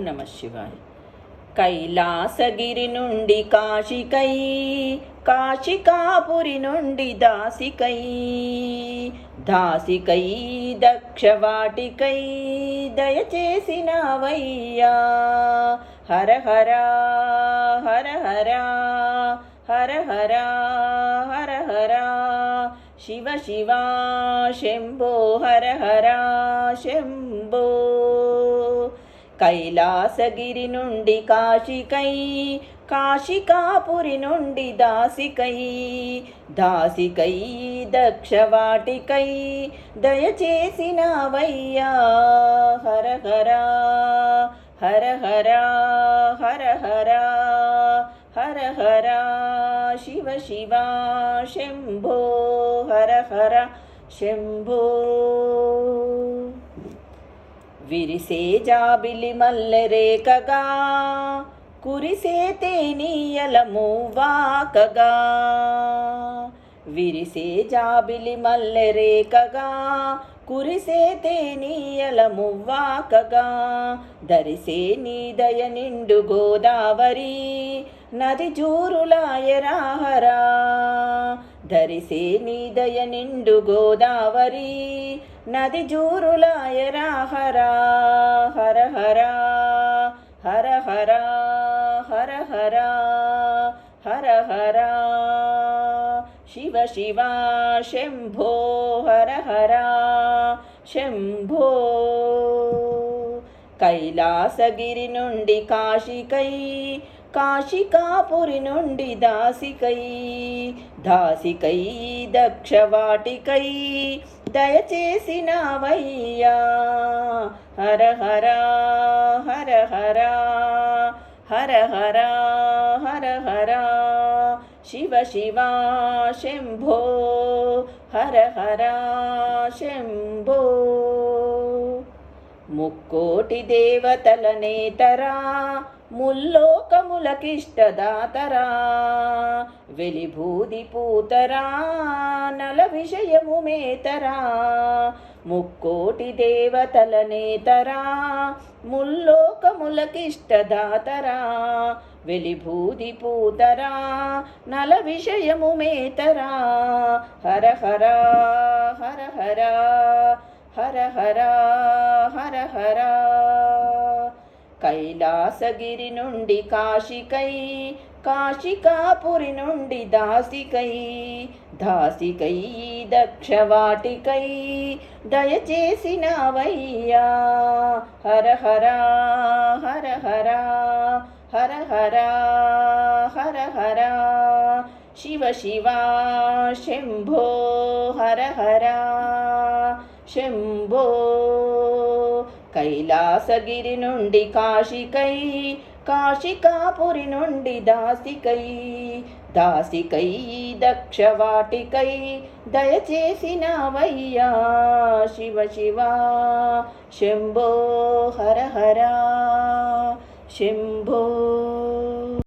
ఓం నమ శివాయ. కైలాసగిరి నుండి కాశికై కాశికాపురి నుండి దాసికై దాసికై దక్షవాటికై దయచేసినవయ్యా. హర హర హర హర హర హర హర హర. శివ శివ శంభో హర హర శంభో కైలాసగిరి నుండి కాశికై కాశికాపురి నుండి దాసికై. దాసికై దక్షవాటికై దయచేసినవయ్యా. హర హరా హర హరా హర హరా హర హరా. శివ శివ శంభో హర హర శంభో. విరిసే జాబిలి మల్లెరేకగా కురిసే తేనీయల మూవాకగా విరిసే జాబిలి మల్లెరేకగా కురిసే తేనీయల మువ్వాకగా దరిసే నీదయ నిండు గోదావరి నది జూరులాయరా ధరిసే నీదయ నిండు గోదావరి నది జూరులాయరా హరా హర హరా హర హరా హర హరా హర హరా శివ శివ శంభో హర హరా శంభో. కైలాసగిరి నుండి కాశికై కాశికాపురి నుండి దాసికై దాసికై దక్షవాటికై దయచేసినవయ్యా. హర హర హర హర హర హర హర హర. శివ శివ శంభో హర హర శంభో. ముక్కోటి దేవతల నేతరా ముల్లోకములకిష్టదాతరా వెలిభూది పూతరా నల విషయము మేతరా ముక్కోటి దేవతల నేతరా ముల్లోకములకిష్టదాతరా వెలిభూది పూతరా నల విషయము మేతరా హర హర హర హర హర హర హర హర. కైలాసగిరి నుండి కాశికై కాశికాపురి నుండి దాసికై దాసికై దక్షవాటికై దయచేసినవయ్యా. హర హర హర హర హర హర హర హర. శివ శివ శంభో హర హర శంభో కైలాసగిరి నుండి కాశికై కాశికాపురి నుండి దాసికై దాసికై దక్షవాటికై దయచేసినవయ్యా శివ శివ. శంభో హర హర శంభో